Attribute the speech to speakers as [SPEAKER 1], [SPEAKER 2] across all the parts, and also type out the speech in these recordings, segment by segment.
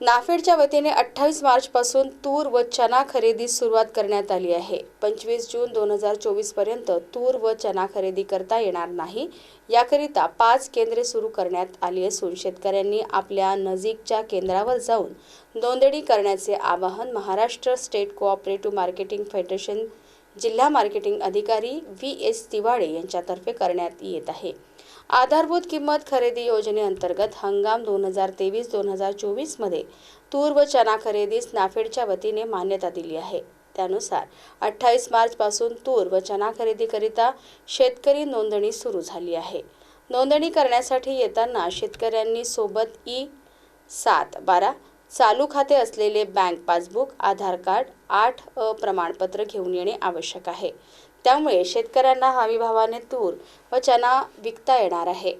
[SPEAKER 1] नाफेडच्या वतीने अठ्ठावीस मार्चपासून तूर व चना खरेदीस सुरुवात करण्यात आली आहे. पंचवीस जून दोन हजार चोवीसपर्यंत तूर व चना खरेदी करता येणार नाही. याकरिता पाच केंद्रे सुरू करण्यात आली असून शेतकऱ्यांनी आपल्या नजीकच्या केंद्रावर जाऊन नोंदणी करण्याचे आवाहन Maharashtra state cooperative marketing federation जिल्हा मार्केटिंग अधिकारी व्ही एस तिवाडे यांच्यातर्फे करण्यात येत आहे. आधारभूत किंमत खरेदी योजनेअंतर्गत हंगाम दोन हजार तेवीस दोन हजार चोवीसमध्ये तूर व चना खरेदीस नाफेडच्या वतीने मान्यता दिली आहे. त्यानुसार अठ्ठावीस मार्चपासून तूर व चना खरेदीकरिता शेतकरी नोंदणी सुरू झाली आहे. नोंदणी करण्यासाठी येताना शेतकऱ्यांनी सोबत ई सात बारा चालू खाते असलेले बँक पासबुक आधार कार्ड आठ अ प्रमाणपत्र घेऊन येणे आवश्यक आहे. त्यामुळे शेतकऱ्यांना हमीभावाने तूर व चना विकता येणार आहे.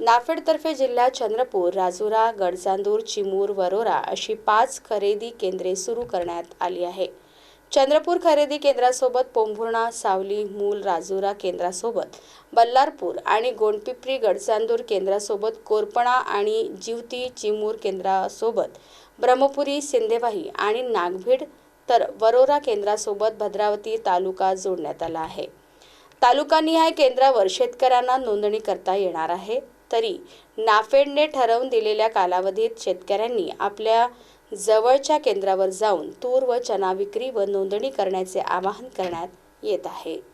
[SPEAKER 1] नाफेडतर्फे जिल्ह्यात चंद्रपूर राजुरा गडचांदूर चिमूर वरोरा अशी पाच खरेदी केंद्रे सुरू करण्यात आली आहे. चंद्रपूर खरेदी केंद्रासोबत पोंभुर्णा सावली मूल राजुरा केंद्रासोबत बल्लारपूर आणि गोंडपिपरी गडचांदूर केंद्रासोबत कोरपणा आणि जिवती चिमूर केंद्रासोबत ब्रह्मपुरी सिंदेवाही आणि नागभीड तर वरोरा केंद्रासोबत भद्रावती तालुका जोडण्यात आला आहे. तालुकानिहाय केंद्रावर शेतकऱ्यांना नोंदणी करता येणार आहे. तरी नाफेडने ठरवून दिलेल्या कालावधीत शेतकऱ्यांनी आपल्या जवळच्या केंद्रावर जाऊन तूर व चना विक्री व नोंदणी करण्याचे आवाहन करण्यात येत आहे.